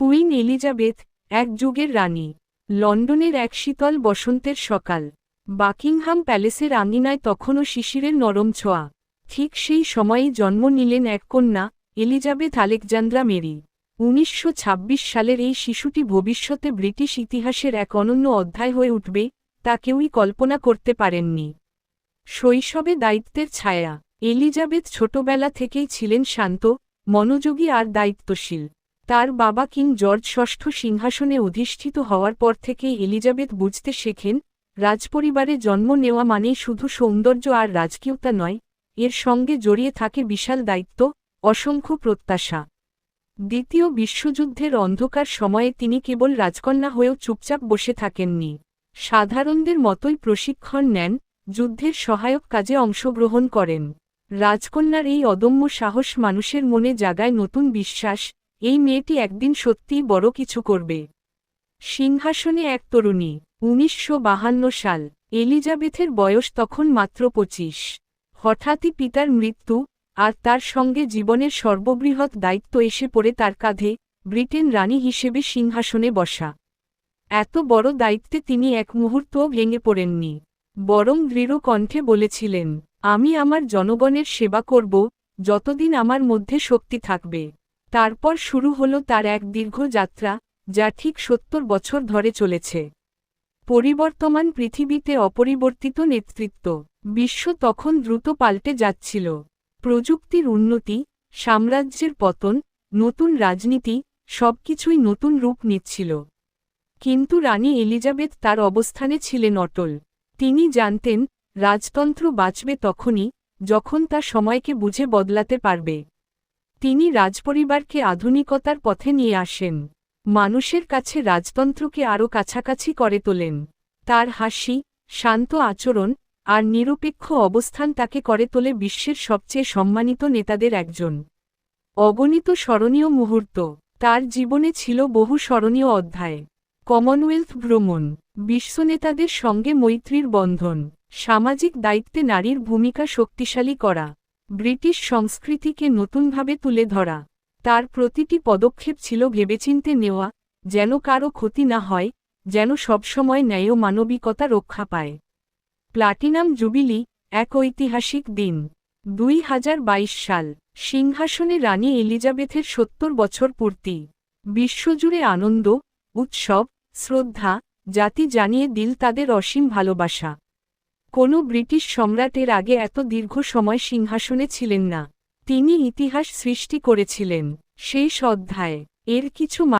Queen Elizabeth, এক যুগের রানী, লন্ডনের এক শীতল বসন্তের সকাল। বাকিংহাম প্যালেসের আঙিনায় তখনও শিশিরের নরম ছোঁয়া। ঠিক সেই সময়েই জন্ম নিলেন এক কন্যা, এলিজাবেথ আলেকজান্দ্রা মেরি। উনিশশো ছাব্বিশ সালের এই শিশুটি ভবিষ্যতে ব্রিটিশ ইতিহাসের এক অনন্য অধ্যায় হয়ে উঠবে, তা কেউই কল্পনা করতে পারেননি। শৈশবে দায়িত্বের ছায়া। এলিজাবেথ ছোটবেলা থেকেই ছিলেন শান্ত, মনোযোগী আর দায়িত্বশীল। তার বাবা কিং জর্জ ষষ্ঠ সিংহাসনে অধিষ্ঠিত হওয়ার পর থেকেই এলিজাবেথ বুঝতে শেখেন, রাজপরিবারে জন্ম নেওয়া মানেই শুধু সৌন্দর্য আর রাজকীয়তা নয়, এর সঙ্গে জড়িয়ে থাকে বিশাল দায়িত্ব, অসংখ্য প্রত্যাশা। দ্বিতীয় বিশ্বযুদ্ধের অন্ধকার সময়ে তিনি কেবল রাজকন্যা হয়েও চুপচাপ বসে থাকেননি। সাধারণদের মতোই প্রশিক্ষণ নেন, যুদ্ধের সহায়ক কাজে অংশগ্রহণ করেন। রাজকন্যার এই অদম্য সাহস মানুষের মনে জাগায় নতুন বিশ্বাস এই মেয়েটি একদিন সত্যিই বড় কিছু করবে। সিংহাসনে এক তরুণী, উনিশশো সাল, এলিজাবেথের বয়স তখন মাত্র পঁচিশ। হঠাৎই পিতার মৃত্যু, আর তার সঙ্গে জীবনের সর্ববৃহৎ দায়িত্ব এসে পড়ে তার কাঁধে, ব্রিটেন রানী হিসেবে সিংহাসনে বসা। এত বড় দায়িত্বে তিনি এক মুহূর্তও ভেঙে পড়েননি। বরং দৃঢ় কণ্ঠে বলেছিলেন, আমি আমার জনগণের সেবা করব, যতদিন আমার মধ্যে শক্তি থাকবে। তারপর শুরু হল তার এক দীর্ঘ যাত্রা, যা ঠিক সত্তর বছর ধরে চলেছে। পরিবর্তমান পৃথিবীতে অপরিবর্তিত নেতৃত্ব, বিশ্ব তখন দ্রুত পাল্টে যাচ্ছিল। প্রযুক্তির উন্নতি, সাম্রাজ্যের পতন, নতুন রাজনীতি, সবকিছুই নতুন রূপ নিচ্ছিল। কিন্তু রানী এলিজাবেথ তার অবস্থানে ছিলেন অটল। তিনি জানতেন, রাজতন্ত্র বাঁচবে তখনই, যখন তা সময়কে বুঝে বদলাতে পারবে। তিনি রাজপরিবারকে আধুনিকতার পথে নিয়ে আসেন। মানুষের কাছে রাজতন্ত্রকে আরও কাছাকাছি করে তোলেন। তার হাসি, শান্ত আচরণ আর নিরপেক্ষ অবস্থান তাকে করে তোলে বিশ্বের সবচেয়ে সম্মানিত নেতাদের একজন। অগণিত স্মরণীয় মুহূর্ত, তার জীবনে ছিল বহু স্মরণীয় অধ্যায়। কমনওয়েলথ ভ্রমণ বিশ্বনেতাদের সঙ্গে মৈত্রীর বন্ধন, সামাজিক দায়িত্বে নারীর ভূমিকা শক্তিশালী করা। ব্রিটিশ সংস্কৃতিকে নতুনভাবে তুলে ধরা। তার প্রতিটি পদক্ষেপ ছিল ভেবেচিন্তে নেওয়া, যেন কারও ক্ষতি না হয়, যেন সবসময় ন্যায় ও মানবিকতা রক্ষা পায়। প্লাটিনাম জুবিলি, এক ঐতিহাসিক দিন। দুই হাজার বাইশ সাল, সিংহাসনে রানী এলিজাবেথের সত্তর বছর পূর্তি। বিশ্বজুড়ে আনন্দ, উৎসব, শ্রদ্ধা, জাতি জানিয়ে দিল তাদের অসীম ভালোবাসা। কোনো ব্রিটিশ সম্রাটের আগে এত দীর্ঘ সময় সিংহাসনে ছিলেন না। তিনি ইতিহাস সৃষ্টি করেছিলেন। সেই অধ্যায়। এর কিছু